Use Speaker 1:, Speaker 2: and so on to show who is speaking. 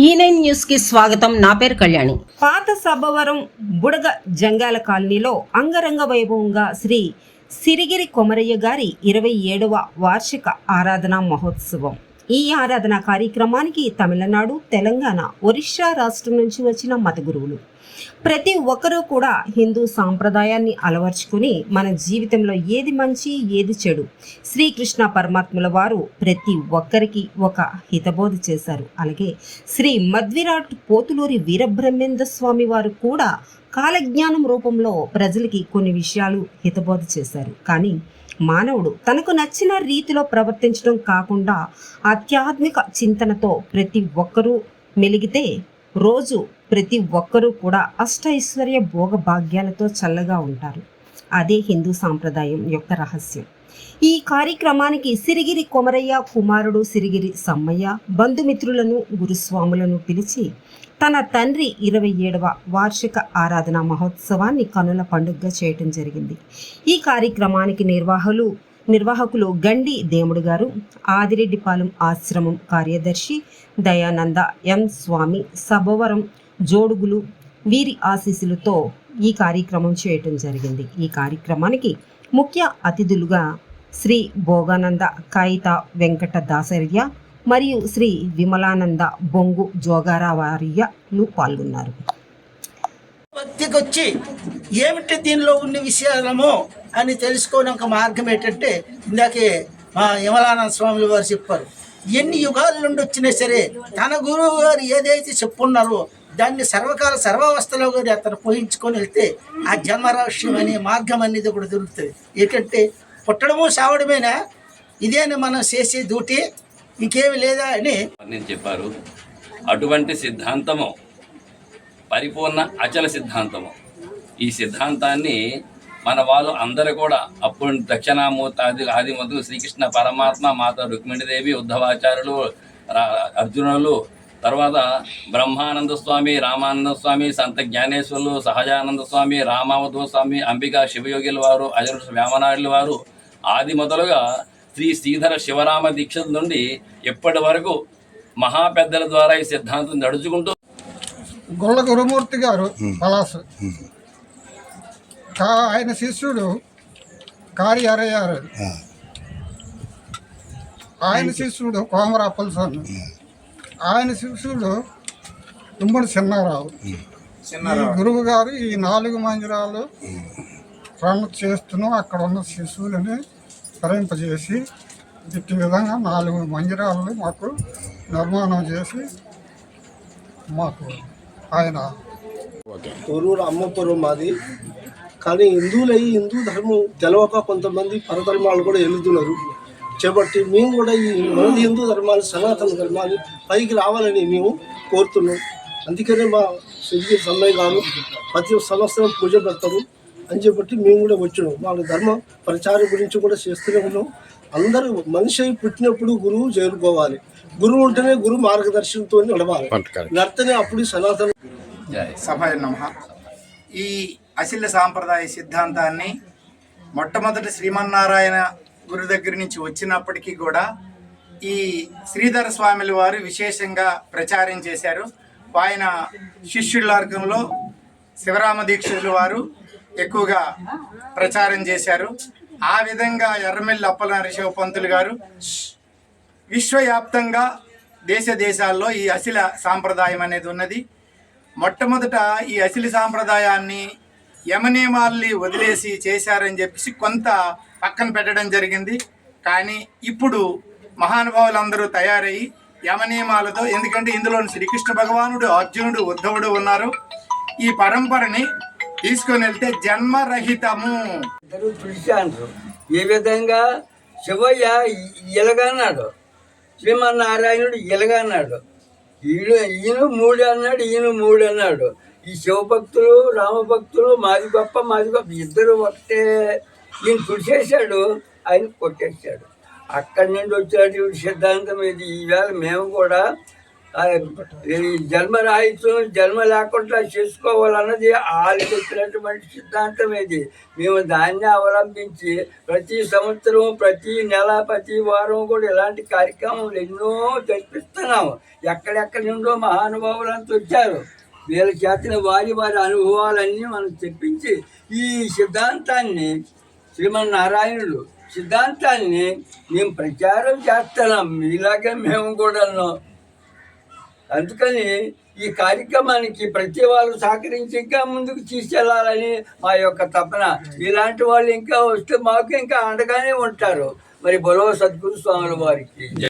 Speaker 1: ఈ నైన్ న్యూస్కి స్వాగతం. నా పేరు కళ్యాణి.
Speaker 2: పాత సబ్బవరం బుడగ జంగాల కాలనీలో అంగరంగ వైభవంగా శ్రీ సిరిగిరి కొమరయ్య గారి ఇరవై ఏడవ వార్షిక ఆరాధన మహోత్సవం. ఈ ఆరాధన కార్యక్రమానికి తమిళనాడు తెలంగాణ ఒరిస్సా రాష్ట్రం నుంచి వచ్చిన మత గురువులు. ప్రతి ఒక్కరూ కూడా హిందూ సాంప్రదాయాన్ని అలవర్చుకుని మన జీవితంలో ఏది మంచి ఏది చెడు శ్రీకృష్ణ పరమాత్ముల వారు ప్రతి ఒక్కరికి ఒక హితబోధ చేశారు. అలాగే శ్రీ మధ్విరాట్ పోతులూరి వీరబ్రహ్మేంద్ర స్వామి వారు కూడా కాలజ్ఞానం రూపంలో ప్రజలకి కొన్ని విషయాలు హితబోధ చేశారు. కానీ మానవుడు. తనకు నచ్చిన రీతిలో ప్రవర్తించడం కాకుండా ఆధ్యాత్మిక చింతనతో ప్రతి ఒక్కరూ మెలిగితే రోజు ప్రతి ఒక్కరూ కూడా అష్టైశ్వర్య భోగ భాగ్యాలతో చల్లగా ఉంటారు. అదే హిందూ సాంప్రదాయం యొక్క రహస్యం. ఈ కార్యక్రమానికి సిరిగిరి కొమరయ్య కుమారుడు సిరిగిరి సమ్మయ్య బంధుమిత్రులను గురుస్వాములను పిలిచి తన తండ్రి ఇరవై ఏడవ వార్షిక ఆరాధన మహోత్సవాన్ని కనుల పండుగగా చేయటం జరిగింది. ఈ కార్యక్రమానికి నిర్వాహకులు నిర్వాహకులు గండి దేముడు గారు ఆదిరెడ్డిపాలెం ఆశ్రమం కార్యదర్శి దయానంద ఎం స్వామి సభవరం జోడుగులు వీరి ఆశీస్సులతో ఈ కార్యక్రమం చేయటం జరిగింది. ఈ కార్యక్రమానికి ముఖ్య అతిథులుగా శ్రీ భోగానంద కాయిత వెంకట దాసర్య మరియు శ్రీ విమలానంద బొంగు జోగారావార్యలు పాల్గొన్నారు.
Speaker 3: వచ్చి ఏమిటి దీనిలో ఉన్న విషయాలమో అని తెలుసుకోవడం ఒక మార్గం ఏంటంటే ఇందాకే మా యమలానంద స్వాములు వారు చెప్పారు. ఎన్ని యుగాల నుండి వచ్చినా సరే తన గురువు గారు ఏదైతే చెప్పున్నారో దాన్ని సర్వకాల సర్వావస్థలో గారి అతను పోయించుకొని వెళ్తే ఆ జన్మరాశ్యం అనే మార్గం అనేది కూడా దొరుకుతుంది. ఏంటంటే పుట్టడము సావడమేనా? ఇదేనా మనం చేసే డ్యూటీ? ఇంకేమి లేదా అని
Speaker 4: నేను చెప్పారు. అటువంటి సిద్ధాంతము పరిపూర్ణ అచల సిద్ధాంతము. ఈ సిద్ధాంతాన్ని మన వాళ్ళు అందరూ కూడా అప్పుడు దక్షిణామూర్తి ఆది ఆది శ్రీకృష్ణ పరమాత్మ మాత రుక్మిణిదేవి ఉద్ధవాచార్యులు రా- అర్జునులు తర్వాత బ్రహ్మానంద స్వామి రామానంద స్వామి సంత జ్ఞానేశ్వరులు సహజానంద స్వామి రామావధూ స్వామి అంబికా శివయోగిల వారు అజరు వేమనాయుల వారు ఆది మొదలుగా శ్రీ శ్రీధర శివరామ దీక్షల నుండి ఎప్పటి వరకు మహా పెద్దల ద్వారా ఈ సిద్ధాంతం నడుచుకుంటూ
Speaker 5: గొల్ల గురుమూర్తి గారు పలాసు. ఆయన శిష్యుడు కారి అరయ్యారు ఆయన శిష్యుడు కోమరాపల్ స్వామి ఆయన శిష్యుడు తుమ్మడి చిన్నారావు. గురువు గారు ఈ నాలుగు మందిరాలు రన్ చేస్తూను అక్కడ ఉన్న శిశువులని తరింపజేసి ఇట్టి విధంగా నాలుగు మందిరాలను మాకు నిర్మాణం చేసి మాకు ఆయన
Speaker 6: తొరూరు అమ్మపురం మాది. కానీ హిందువులై హిందూ ధర్మం తెలవక కొంతమంది పరధర్మాలు కూడా వెళుతున్నారు చేపట్టి మేము కూడా ఈ మన హిందూ ధర్మాలు సనాతన ధర్మాలు పైకి రావాలని మేము కోరుతున్నాం. అందుకనే మా శ్రీ సమ్మయ్య గారు ప్రతి సంవత్సరం పూజ పెడతారు. అని చెప్పి మేము కూడా వచ్చినాం. వాళ్ళ ధర్మ ప్రచారం గురించి కూడా చేస్తూనే ఉన్నాం. అందరూ మనిషి అయి పుట్టినప్పుడు గురువు చేరుకోవాలి. గురువు ఉంటేనే గురువు మార్గదర్శనంతో నడవాలి. నడితేనే అప్పుడు సనాతన
Speaker 4: జై
Speaker 7: సభాయ నమ. ఈ అశిల్య సాంప్రదాయ సిద్ధాంతాన్ని మొట్టమొదటి శ్రీమన్నారాయణ గురు దగ్గర నుంచి వచ్చినప్పటికీ కూడా ఈ శ్రీధర స్వామిల వారు విశేషంగా ప్రచారం చేశారు. ఆయన శిష్యుల వర్గంలో శివరామ దీక్షితుల వారు ఎక్కువగా ప్రచారం చేశారు. ఆ విధంగా ఎర్రమెల్లి అప్పల నరసింహ పంతులు గారు విశ్వవ్యాప్తంగా దేశ దేశాల్లో ఈ అశిల సాంప్రదాయం అనేది ఉన్నది. మొట్టమొదట ఈ అసిలి సాంప్రదాయాన్ని యమనియమాల్ని వదిలేసి చేశారని చెప్పేసి కొంత పక్కన పెట్టడం జరిగింది. కానీ ఇప్పుడు మహానుభావులందరూ తయారయ్యి యమనియమాలతో ఎందుకంటే ఇందులో శ్రీకృష్ణ భగవానుడు అర్జునుడు ఉద్ధవుడు ఉన్నారు. ఈ పరంపరని తీసుకొని వెళ్తే జన్మరహితము.
Speaker 8: ఇద్దరు పిలిచాండ్రు ఏ విధంగా శివయ్య ఇలగన్నాడు శ్రీమన్నారాయణుడు ఇలగన్నాడు ఈయన ఈయన మూడు అన్నాడు ఈయన మూడు అన్నాడు. ఈ శివభక్తులు రామభక్తులు మాది గొప్ప మాది గొప్ప ఇద్దరు ఒకటే. ఈయన తుడిచేశాడు ఆయన కొట్టేశాడు. అక్కడి నుండి వచ్చాడు సిద్ధాంతం ఇది. ఈవేళ మేము కూడా జన్మ రాహిత్యం జన్మ లేకుండా చేసుకోవాలన్నది వాళ్ళకి వచ్చినటువంటి సిద్ధాంతం ఇది. మేము దాన్ని అవలంబించి ప్రతి సంవత్సరం ప్రతి నెల ప్రతి వారం కూడా ఇలాంటి కార్యక్రమాలు ఎన్నో జరిపిస్తున్నాము. ఎక్కడెక్కడి నుండో మహానుభావులంతా వచ్చారు. వీళ్ళ చేతన వారి వారి అనుభవాలన్నీ మనం చెప్పించి ఈ సిద్ధాంతాన్ని శ్రీమన్నారాయణుడు సిద్ధాంతాన్ని మేము ప్రచారం చేస్తున్నాం. మీలాగే మేము కూడాను అందుకని ఈ కార్యక్రమానికి ప్రతి వాళ్ళు సహకరించి ఇంకా ముందుకు తీసుకెళ్ళాలని మా యొక్క తపన. ఇలాంటి వాళ్ళు ఇంకా వస్తే మాకు ఇంకా అండగానే ఉంటారు. మరి బలవ సద్గురు స్వాముల వారికి.